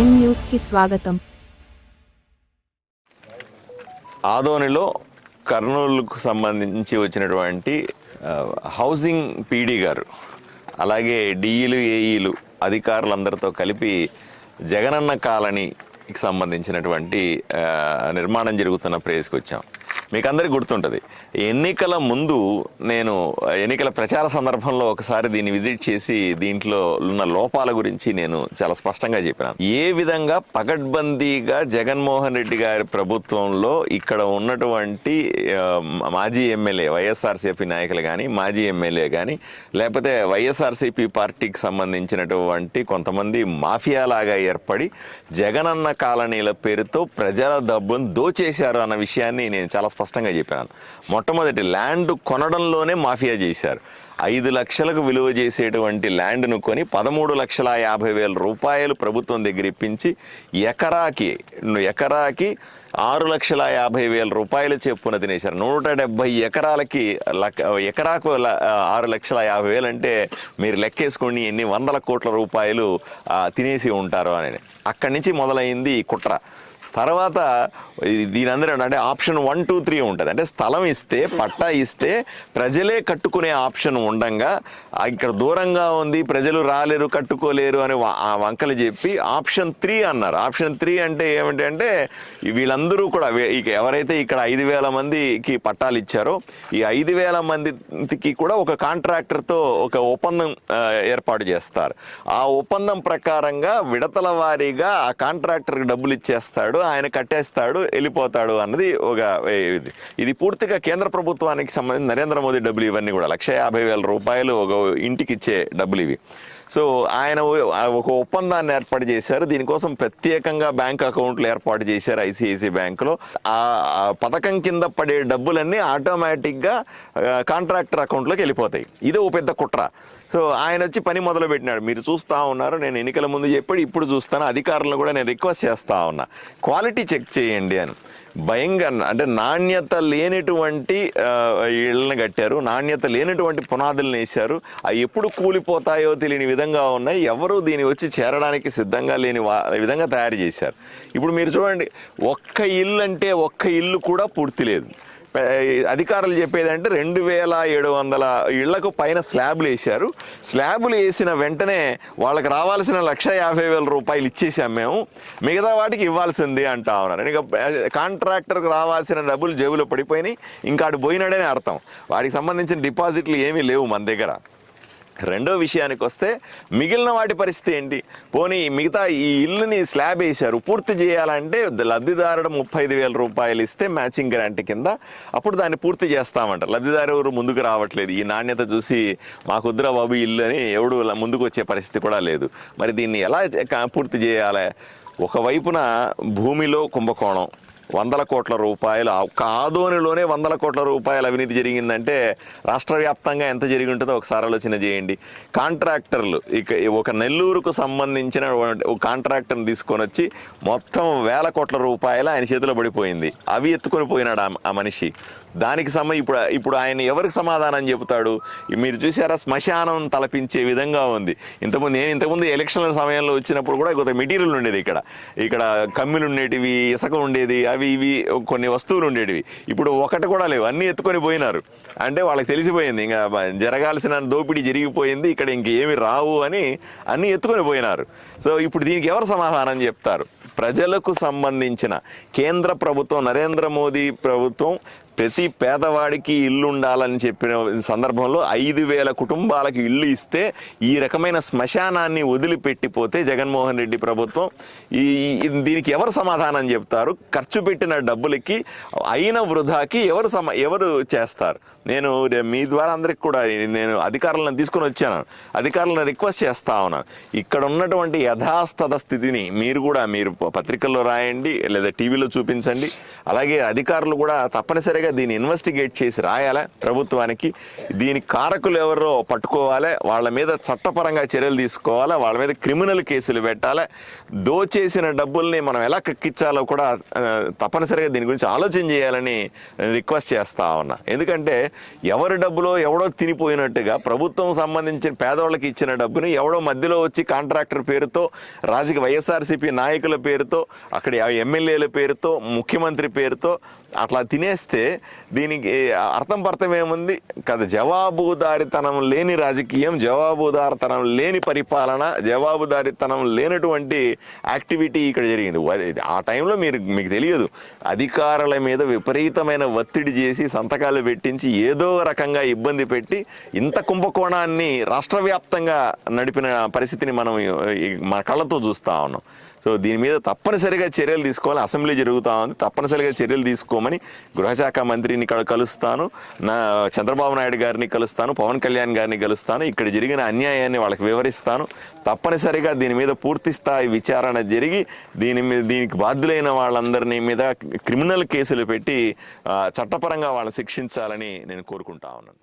Prime న్యూస్కి స్వాగతం. ఆదోనిలో కర్నూలుకు సంబంధించి వచ్చినటువంటి హౌసింగ్ పీడీ గారు అలాగే డిఈలు ఏఈలు అధికారులందరితో కలిపి జగనన్న కాలనీకి సంబంధించినటువంటి నిర్మాణం జరుగుతున్న ప్లేస్కి వచ్చాం. మీకు అందరికీ గుర్తుంటుంది. ఎన్నికల ముందు నేను ఎన్నికల ప్రచార సందర్భంలో ఒకసారి దీన్ని విజిట్ చేసి దీంట్లో ఉన్న లోపాల గురించి నేను చాలా స్పష్టంగా చెప్పినాను. ఏ విధంగా పకడ్బందీగా జగన్మోహన్ రెడ్డి గారి ప్రభుత్వంలో ఇక్కడ ఉన్నటువంటి మాజీ ఎమ్మెల్యే వైఎస్ఆర్సీపీ నాయకులు కానీ మాజీ ఎమ్మెల్యే కానీ లేకపోతే వైఎస్ఆర్సీపీ పార్టీకి సంబంధించినటువంటి కొంతమంది మాఫియా లాగా ఏర్పడి జగనన్న కాలనీల పేరుతో ప్రజల డబ్బును దోచేశారు అన్న విషయాన్ని నేను చాలా స్పష్టంగా చెప్పాను. మొట్టమొదటి ల్యాండ్ కొనడంలోనే మాఫియా చేశారు. ఐదు లక్షలకు విలువ చేసేటువంటి ల్యాండ్ను కొని పదమూడు లక్షల యాభై వేల రూపాయలు ప్రభుత్వం దగ్గర ఇప్పించి ఎకరాకి ఎకరాకి ఆరు లక్షల యాభై వేల రూపాయలు చెప్పున తినేశారు. నూట డెబ్బై ఎకరాలకి లక్- ఎకరాకు ఆరు లక్షల యాభై వేలు అంటే మీరు లెక్కేసుకొని ఎన్ని వందల కోట్ల రూపాయలు తినేసి ఉంటారు అని. అక్కడి నుంచి మొదలైంది ఈ కుట్ర. తర్వాత దీని అందరూ అంటే ఆప్షన్ వన్ టూ త్రీ ఉంటుంది. అంటే స్థలం ఇస్తే పట్టా ఇస్తే ప్రజలే కట్టుకునే ఆప్షన్ ఉండంగా ఇక్కడ దూరంగా ఉంది ప్రజలు రాలేరు కట్టుకోలేరు అని ఆ వంకలు చెప్పి ఆప్షన్ త్రీ అన్నారు. ఆప్షన్ త్రీ అంటే ఏమిటంటే వీళ్ళందరూ కూడా ఎవరైతే ఇక్కడ ఐదు వేల మందికి పట్టాలు ఇచ్చారో ఈ ఐదు వేల మందికి కూడా ఒక కాంట్రాక్టర్తో ఒక ఒప్పందం ఏర్పాటు చేస్తారు. ఆ ఒప్పందం ప్రకారంగా విడతల వారీగా ఆ కాంట్రాక్టర్కి డబ్బులు ఇచ్చేస్తాడు ఆయన కట్టేస్తాడు వెళ్ళిపోతాడు అన్నది ఒక ఇది. ఇది పూర్తిగా కేంద్ర ప్రభుత్వానికి సంబంధించి నరేంద్ర మోదీ డబ్బులు ఇవన్నీ కూడా లక్ష యాభై వేల రూపాయలు ఒక ఇంటికి ఇచ్చే డబ్బులు ఇవి. సో ఆయన ఒక ఒప్పందాన్ని ఏర్పాటు చేశారు. దీనికోసం ప్రత్యేకంగా బ్యాంక్ అకౌంట్లు ఏర్పాటు చేశారు ఐసిఐసిఐ బ్యాంకులో. ఆ పథకం కింద పడే డబ్బులన్నీ ఆటోమేటిక్గా కాంట్రాక్టర్ అకౌంట్లోకి వెళ్ళిపోతాయి. ఇది ఓ పెద్ద కుట్ర. సో ఆయన వచ్చి పని మొదలు పెట్టినాడు మీరు చూస్తా ఉన్నారు నేను ఎన్నికల ముందు చెప్పాడు ఇప్పుడు చూస్తాను అధికారులను కూడా నేను రిక్వెస్ట్ చేస్తూ ఉన్నా. క్వాలిటీ చెక్ చేయండి అని. భయంగా అంటే నాణ్యత లేనటువంటి ఇళ్ళని కట్టారు. నాణ్యత లేనటువంటి పునాదులను వేశారు. అవి ఎప్పుడు కూలిపోతాయో తెలియని విధంగా ఉన్నాయి. ఎవరు దీని వచ్చి చేరడానికి సిద్ధంగా లేని వా- విధంగా తయారు చేశారు. ఇప్పుడు మీరు చూడండి ఒక్క ఇల్లు అంటే ఒక్క ఇల్లు కూడా పూర్తి లేదు. అధికారులు చెప్పేది అంటే రెండు వేల ఏడు వందల ఇళ్ళకు పైన స్లాబ్లు వేశారు. స్లాబులు వేసిన వెంటనే వాళ్ళకి రావాల్సిన లక్ష యాభై వేల రూపాయలు ఇచ్చేసాం మేము. మిగతా వాటికి ఇవ్వాల్సింది అంటా ఉన్నారు. ఇక కాంట్రాక్టర్కి రావాల్సిన డబ్బులు జేబులో పడిపోయినాయి. ఇంకా అటు పోయినాడని అర్థం. వాటికి సంబంధించిన డిపాజిట్లు ఏమీ లేవు మన దగ్గర. రెండో విషయానికి వస్తే మిగిలిన వాటి పరిస్థితి ఏంటి? పోనీ మిగతా ఈ ఇల్లుని స్లాబ్ వేశారు పూర్తి చేయాలంటే లబ్ధిదారుడు ముప్పై ఐదు వేల రూపాయలు ఇస్తే మ్యాచింగ్ గ్రాంట్ కింద అప్పుడు దాన్ని పూర్తి చేస్తామంటారు లబ్ధిదారు ఎవరు ముందుకు రావట్లేదు. ఈ నాణ్యత చూసి మా వద్దురా బాబు ఇల్లు అని ఎవడు ముందుకు వచ్చే పరిస్థితి కూడా లేదు. మరి దీన్ని ఎలా పూర్తి చేయాలి? ఒకవైపున భూమిలో కుంభకోణం వందల కోట్ల రూపాయలు కాదోనిలోనే ఒక్క ఆదోనిలోనే వందల కోట్ల రూపాయల అవినీతి జరిగిందంటే రాష్ట్ర వ్యాప్తంగా ఎంత జరిగి ఉంటుందో ఒకసారి ఆలోచన చేయండి. కాంట్రాక్టర్లు ఇక ఒక నెల్లూరుకు సంబంధించిన కాంట్రాక్టర్ని తీసుకొని వచ్చి మొత్తం వేల కోట్ల రూపాయలు ఆయన చేతిలో పడిపోయింది. అవి ఎత్తుకొని పోయినాడు ఆ- ఆ మనిషి. దానికి సమ ఇప్పుడు ఇప్పుడు ఆయన ఎవరికి సమాధానం చెబుతాడు? మీరు చూసారా శ్మశానం తలపించే విధంగా ఉంది. ఇంతకుముందు నేను ఇంతకుముందు ఎలక్షన్ల సమయంలో వచ్చినప్పుడు కూడా కొంత మెటీరియల్ ఉండేది ఇక్కడ. ఇక్కడ కమ్మిలు ఉండేటివి ఇసుక ఉండేది అవి ఇవి కొన్ని వస్తువులు ఉండేటివి. ఇప్పుడు ఒకటి కూడా లేవు. అన్నీ ఎత్తుకొని పోయినారు. అంటే వాళ్ళకి తెలిసిపోయింది. ఇంకా జరగాల్సిన దోపిడీ జరిగిపోయింది. ఇక్కడ ఇంకేమి రావు అని అన్నీ ఎత్తుకొని పోయినారు. సో ఇప్పుడు దీనికి ఎవరు సమాధానం చెప్తారు? ప్రజలకు సంబంధించిన కేంద్ర ప్రభుత్వం నరేంద్ర మోదీ ప్రభుత్వం ప్రతి పేదవాడికి ఇల్లు ఉండాలని చెప్పిన సందర్భంలో ఐదు వేల కుటుంబాలకు ఇల్లు ఇస్తే ఈ రకమైన శ్మశానాన్ని వదిలిపెట్టిపోతే జగన్మోహన్ రెడ్డి ప్రభుత్వం ఈ దీనికి ఎవరు సమాధానం చెప్తారు? ఖర్చు పెట్టిన డబ్బులకి అయిన వృధాకి ఎవరు సమ ఎవరు చేస్తారు? నేను మీ ద్వారా అందరికి కూడా నేను అధికారులను తీసుకొని వచ్చాను. అధికారులను రిక్వెస్ట్ చేస్తా ఉన్నాను ఇక్కడ ఉన్నటువంటి యథాస్థత స్థితిని మీరు కూడా మీరు పత్రికల్లో రాయండి లేదా టీవీలో చూపించండి. అలాగే అధికారులు కూడా తప్పనిసరిగా దీన్ని ఇన్వెస్టిగేట్ చేసి రాయాలి? ప్రభుత్వానికి దీని కారకులు ఎవరో పట్టుకోవాలి? వాళ్ళ మీద చట్టపరంగా చర్యలు తీసుకోవాలి? వాళ్ళ మీద క్రిమినల్ కేసులు పెట్టాలి? దోచేసిన డబ్బుల్ని మనం ఎలా కక్కించాలో కూడా తప్పనిసరిగా దీని గురించి ఆలోచన చేయాలని రిక్వెస్ట్ చేస్తా ఉన్నా. ఎందుకంటే ఎవరి డబ్బులో ఎవడో తినిపోయినట్టుగా ప్రభుత్వం సంబంధించిన పేదవాళ్ళకి ఇచ్చిన డబ్బుని ఎవడో మధ్యలో వచ్చి కాంట్రాక్టర్ పేరుతో రాజకీయ వైఎస్ఆర్సీపీ నాయకుల పేరుతో అక్కడ ఎమ్మెల్యేల పేరుతో ముఖ్యమంత్రి పేరుతో అట్లా తినేస్తే దీనికి అర్థం పర్థం ఏముంది? కదా జవాబుదారితనం లేని రాజకీయం జవాబుదారితనం లేని పరిపాలన జవాబుదారితనం లేనటువంటి యాక్టివిటీ ఇక్కడ జరిగింది. ఆ టైంలో మీరు మీకు తెలియదు. అధికారుల మీద విపరీతమైన ఒత్తిడి చేసి సంతకాలు పెట్టించి ఏదో రకంగా ఇబ్బంది పెట్టి ఇంత కుంభకోణాన్ని రాష్ట్ర వ్యాప్తంగా నడిపిన పరిస్థితిని మనం మన కళ్ళతో చూస్తా ఉన్నాం. సో దీని మీద తప్పనిసరిగా చర్యలు తీసుకోవాలి. అసెంబ్లీ జరుగుతూ ఉంది. తప్పనిసరిగా చర్యలు తీసుకోమని గృహశాఖ మంత్రిని ఇక్కడ కలుస్తాను. నా చంద్రబాబు నాయుడు గారిని కలుస్తాను. పవన్ కళ్యాణ్ గారిని కలుస్తాను. ఇక్కడ జరిగిన అన్యాయాన్ని వాళ్ళకి వివరిస్తాను. తప్పనిసరిగా దీని మీద పూర్తి స్థాయి విచారణ జరిగి దీని మీద దీనికి బాధ్యులైన వాళ్ళందరినీ మీద క్రిమినల్ కేసులు పెట్టి చట్టపరంగా వాళ్ళని శిక్షించాలని నేను కోరుకుంటా ఉన్నాను.